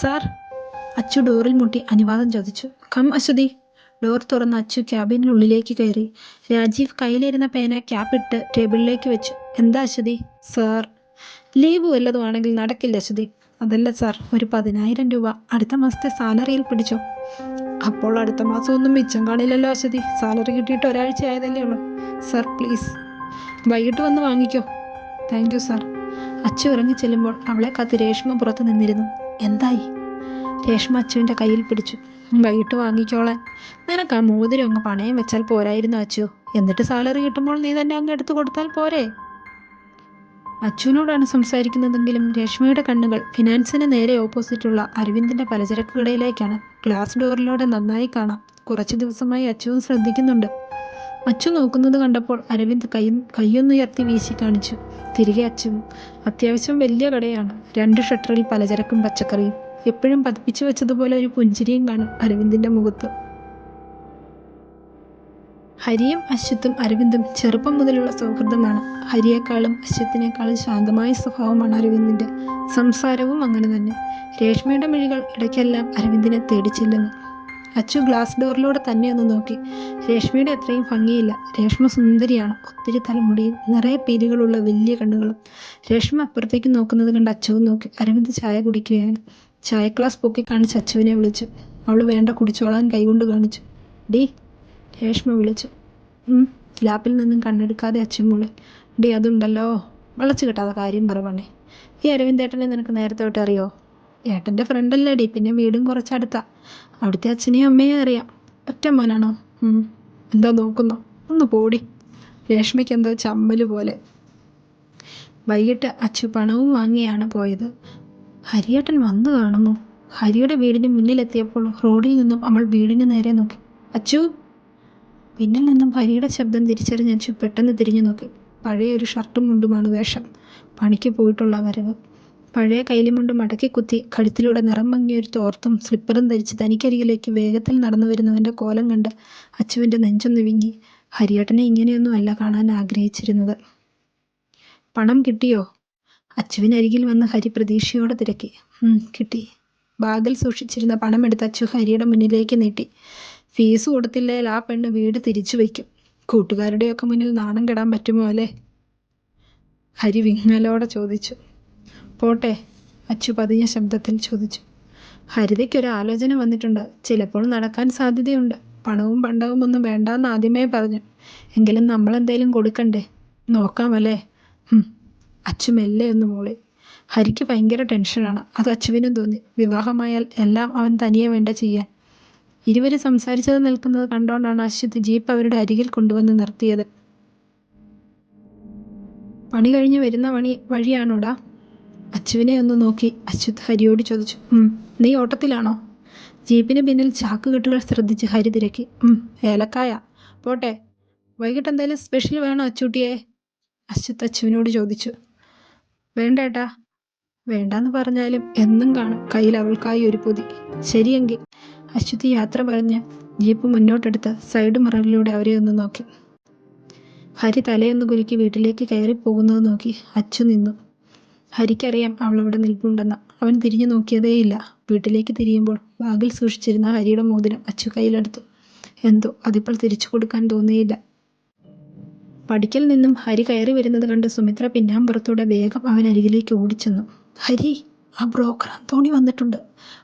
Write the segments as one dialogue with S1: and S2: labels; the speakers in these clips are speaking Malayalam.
S1: സാർ. അച്ചു ഡോറിൽ മുട്ടി അനുവാദം ചോദിച്ചു. കം അശ്വതി. ഡോർ തുറന്ന് അച്ചു ക്യാബിനുള്ളിലേക്ക് കയറി. രാജീവ് കയ്യിലിരുന്ന പേന ക്യാപ്പിട്ട് ടേബിളിലേക്ക് വെച്ചു. എന്താ അശ്വതി? സാർ ലീവ് വല്ലതും ആണെങ്കിൽ നടക്കില്ല അശ്വതി. അതല്ല സാർ ഒരു പതിനായിരം രൂപ അടുത്ത മാസത്തെ സാലറിയിൽ പിടിച്ചോ. അപ്പോൾ അടുത്ത മാസം ഒന്നും മിച്ചം കാണില്ലല്ലോ അശ്വതി. സാലറി കിട്ടിയിട്ട് ഒരാഴ്ച ആയതല്ലേ ഉള്ളൂ. Sir please. വൈകിട്ട് വന്ന് വാങ്ങിക്കോ. Thank you sir. അച്ചു ഉറങ്ങി ചെല്ലുമ്പോൾ അവളെ കാത്ത് രേഷ്മ പുറത്ത് നിന്നിരുന്നു. എന്തായി? രേഷ്മ അച്ചുവിന്റെ കയ്യിൽ പിടിച്ചു. വൈകിട്ട് വാങ്ങിക്കോളാൻ നിനക്ക് ആ മോതിരം അങ്ങ് പണയം വെച്ചാൽ പോരായിരുന്നു അച്ചു. എന്നിട്ട് സാലറി കിട്ടുമ്പോൾ നീ തന്നെ അങ്ങ് എടുത്തു കൊടുത്താൽ പോരെ? അച്ചുവിനോടാണ് സംസാരിക്കുന്നതെങ്കിലും രേഷ്മയുടെ കണ്ണുകൾ ഫിനാൻസിന് നേരെ ഓപ്പോസിറ്റുള്ള അരവിന്ദിന്റെ പലചരക്ക് കടയിലേക്കാണ് ഗ്ലാസ് ഡോറിലൂടെ നന്നായി കാണാം. കുറച്ച് ദിവസമായി അച്ചുവും ശ്രദ്ധിക്കുന്നുണ്ട്. അച്ചു നോക്കുന്നത് കണ്ടപ്പോൾ അരവിന്ദ് കൈ കൈയൊന്നുയർത്തി വീശി കാണിച്ചു. തിരികെ അച്ഛൻ അത്യാവശ്യം വലിയ കടയാണ്. രണ്ട് ഷട്ടറിൽ പലചരക്കും പച്ചക്കറിയും. എപ്പോഴും പതിപ്പിച്ചു വെച്ചതുപോലെ ഒരു പുഞ്ചിരിയും കാണും അരവിന്ദിന്റെ മുഖത്ത്. ഹരിയും അശ്വത്തും അരവിന്ദും ചെറുപ്പം മുതലുള്ള സൗഹൃദമാണ്. ഹരിയേക്കാളും അശ്വത്തിനേക്കാളും ശാന്തമായ സ്വഭാവമാണ് അരവിന്ദിന്റെ. സംസാരവും അങ്ങനെ തന്നെ. രേഷ്മയുടെ മിഴികൾ ഇടയ്ക്കെല്ലാം അരവിന്ദിനെ തേടിച്ചില്ലെന്ന്. അച്ചു ഗ്ലാസ് ഡോറിലൂടെ തന്നെ ഒന്ന് നോക്കി. രേഷ്മയുടെ അത്രയും ഭംഗിയില്ല. രേഷ്മ സുന്ദരിയാണ്. ഒത്തിരി തലമുടിയും നിറയെ പേരുകളുള്ള വലിയ കണ്ണുകളും. രേഷ്മ അപ്പുറത്തേക്ക് നോക്കുന്നത് കണ്ട് അച്ചുവും നോക്കി. അരവിന്ദ് ചായ കുടിക്കുകയാണ് ചായ ഗ്ലാസ് പൊക്കി കാണിച്ച് അച്ചുവിനെ വിളിച്ചു. അവൾ വേണ്ട കുടിച്ചോളാൻ കൈകൊണ്ട് കാണിച്ചു. ഡി രേഷ്മ വിളിച്ചു. ലാപ്പിൽ നിന്നും കണ്ണെടുക്കാതെ അച്ഛൻ മുളി. ഡി അതുണ്ടല്ലോ. വളച്ചു കിട്ടാത്ത കാര്യം പറവണേ ഈ അരവിന്ദേട്ടനെ നിനക്ക് നേരത്തെ തൊട്ട് അറിയോ? ഏട്ടന്റെ ഫ്രണ്ടല്ലേ ഡി. പിന്നെ വീടും കുറച്ചടുത്താ. അവിടുത്തെ അച്ഛനെയും അമ്മയും അറിയാം. ഒറ്റ മോനാണോ. എന്താ നോക്കുന്നോ? ഒന്ന് പോടി. രേഷ്മയ്ക്ക് എന്തോ ചമ്മൽ പോലെ. വൈകിട്ട് അച്ചു പണവും വാങ്ങിയാണ് പോയത്. ഹരിയേട്ടൻ വന്നു കാണുന്നു. ഹരിയുടെ വീടിന് മുന്നിലെത്തിയപ്പോൾ റോഡിൽ നിന്നും അവൾ വീടിന് നേരെ നോക്കി. അച്ചു? പിന്നിൽ നിന്നും ഹരിയുടെ ശബ്ദം തിരിച്ചറിഞ്ഞ് അച്ചു പെട്ടെന്ന് തിരിഞ്ഞു നോക്കി. പഴയ ഒരു ഷർട്ടും മുണ്ടുമാണ് വേഷം. പണിക്ക് പോയിട്ടുള്ള വരവ്. പഴയ കൈലിമുണ്ട് മടക്കി കുത്തി കഴുത്തിലൂടെ നിറം മങ്ങിയൊരു തോർത്തും സ്ലിപ്പറും ധരിച്ച് തനിക്കരികിലേക്ക് വേഗത്തിൽ നടന്നു വരുന്നവന്റെ കോലം കണ്ട് അച്ചുവിന്റെ നെഞ്ചൊന്ന് വിങ്ങി ഹരിയേട്ടനെ ഇങ്ങനെയൊന്നും അല്ല കാണാൻ ആഗ്രഹിച്ചിരുന്നത്. പണം കിട്ടിയോ? അച്ചുവിനരികിൽ വന്ന് ഹരി പ്രതീക്ഷയോടെ തിരക്കി. "ഉം, കിട്ടി. ബാഗിൽ സൂക്ഷിച്ചിരുന്ന പണം എടുത്ത് അച്ചു ഹരിയുടെ മുന്നിലേക്ക് നീട്ടി. ഫീസ് കൊടുത്തില്ലേൽ ആ പെണ്ണ് വീട് തിരിച്ചു വയ്ക്കും. കൂട്ടുകാരുടെയൊക്കെ മുന്നിൽ നാണം കെടാൻ പറ്റുമോ അല്ലേ? ഹരി വിങ്ങലോടെ ചോദിച്ചു. പോട്ടെ അച്ചു പതിഞ്ഞ ശബ്ദത്തിൽ ചോദിച്ചു. ഹരിതയ്ക്കൊരു ആലോചന വന്നിട്ടുണ്ട്. ചിലപ്പോൾ നടക്കാൻ സാധ്യതയുണ്ട്. പണവും പണ്ടവും ഒന്നും വേണ്ടാന്ന് ആദ്യമേ പറഞ്ഞു. എങ്കിലും നമ്മൾ എന്തേലും കൊടുക്കണ്ടേ? നോക്കാമല്ലേ. അച്ചു മെല്ലെ ഒന്ന് മൂളി. ഹരിക്ക് ഭയങ്കര ടെൻഷനാണ്. അത് അച്ചുവിനും തോന്നി. വിവാഹമായാൽ എല്ലാം അവൻ തനിയെ വേണ്ട ചെയ്യാൻ. ഇരുവരും സംസാരിച്ചത് നിൽക്കുന്നത് കണ്ടോണ്ടാണ് അശ്വത് ജീപ്പ് അവരുടെ അരികിൽ കൊണ്ടുവന്ന് നിർത്തിയത്. പണി കഴിഞ്ഞ് വരുന്ന പണി വഴിയാണോടാ? അച്ചുവിനെ ഒന്ന് നോക്കി അച്യുത് ഹരിയോട് ചോദിച്ചു നീ ഓട്ടത്തിലാണോ? ജീപ്പിന് പിന്നിൽ ചാക്കുകെട്ടുകൾ ശ്രദ്ധിച്ച് ഹരി തിരക്കി ഏലക്കായ. പോട്ടെ വൈകിട്ട് എന്തായാലും സ്പെഷ്യൽ വേണോ അച്ചൂട്ടിയെ? അച്യുത് അച്ചുവിനോട് ചോദിച്ചു വേണ്ട ഏട്ടാ വേണ്ടാന്ന് പറഞ്ഞാലും എന്നും കാണും കയ്യിൽ അവൾക്കായി ഒരു പൊതി. ശരിയെങ്കിൽ അശ്വതി യാത്ര പറഞ്ഞ് ജീപ്പ് മുന്നോട്ടെടുത്ത് സൈഡ് മറവിലൂടെ അവരെ ഒന്ന് നോക്കി. ഹരി തലയൊന്ന് കുലുക്കി വീട്ടിലേക്ക് കയറി പോകുന്നത് നോക്കി അച്ചു നിന്നു. ഹരിക്കറിയാം അവൾ അവിടെ നിൽപ്പുണ്ടെന്ന്. അവൻ തിരിഞ്ഞു നോക്കിയതേയില്ല. വീട്ടിലേക്ക് തിരിയുമ്പോൾ ബാഗിൽ സൂക്ഷിച്ചിരുന്ന ഹരിയുടെ മോതിരം അച്ചു കയ്യിലെടുത്തു. എന്തോ അതിപ്പോൾ തിരിച്ചു കൊടുക്കാൻ തോന്നിയില്ല. പടിക്കൽ നിന്നും ഹരി കയറി വരുന്നത് കണ്ട് സുമിത്ര പിന്നാമ്പുറത്തൂടെ വേഗം അവൻ അരികിലേക്ക് ഓടിച്ചെന്നു. ഹരി ആ ബ്രോക്കർ അന്തോണി വന്നിട്ടുണ്ട്.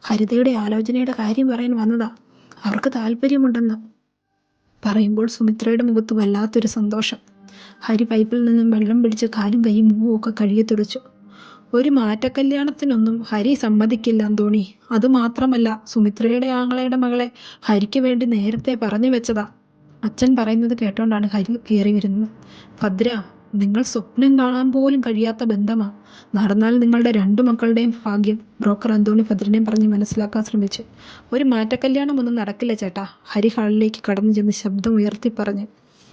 S1: ഹരിതയുടെ ആലോചനയുടെ കാര്യം പറയാൻ വന്നതാ. അവർക്ക് താല്പര്യമുണ്ടെന്ന് പറയുമ്പോൾ സുമിത്രയുടെ മുഖത്ത് വല്ലാത്തൊരു സന്തോഷം. ഹരി പൈപ്പിൽ നിന്നും വെള്ളം പിടിച്ച് കാലും കൈയും മൂവും ഒക്കെ കഴുകി തുടച്ചു. ഒരു മാറ്റക്കല്യാണത്തിനൊന്നും ഹരി സമ്മതിക്കില്ല അന്തോണി. അതുമാത്രമല്ല സുമിത്രയുടെ ആങ്ങളയുടെ മകളെ ഹരിക്ക് വേണ്ടി നേരത്തെ പറഞ്ഞു വെച്ചതാ. അച്ഛൻ പറയുന്നത് കേട്ടോണ്ടാണ് ഹരി കയറി വരുന്നത്. ഭദ്ര നിങ്ങൾ സ്വപ്നം കാണാൻ പോലും കഴിയാത്ത ബന്ധമാ. നടന്നാൽ നിങ്ങളുടെ രണ്ടു മക്കളുടെയും ഭാഗ്യം ബ്രോക്കർ അന്തോണി ഭദ്രനെയും പറഞ്ഞ് മനസ്സിലാക്കാൻ ശ്രമിച്ചു. ഒരു മാറ്റക്കല്യാണം ഒന്നും നടക്കില്ല ചേട്ടാ. ഹരി ഹാളിലേക്ക് കടന്നു ചെന്ന് ശബ്ദം ഉയർത്തി പറഞ്ഞു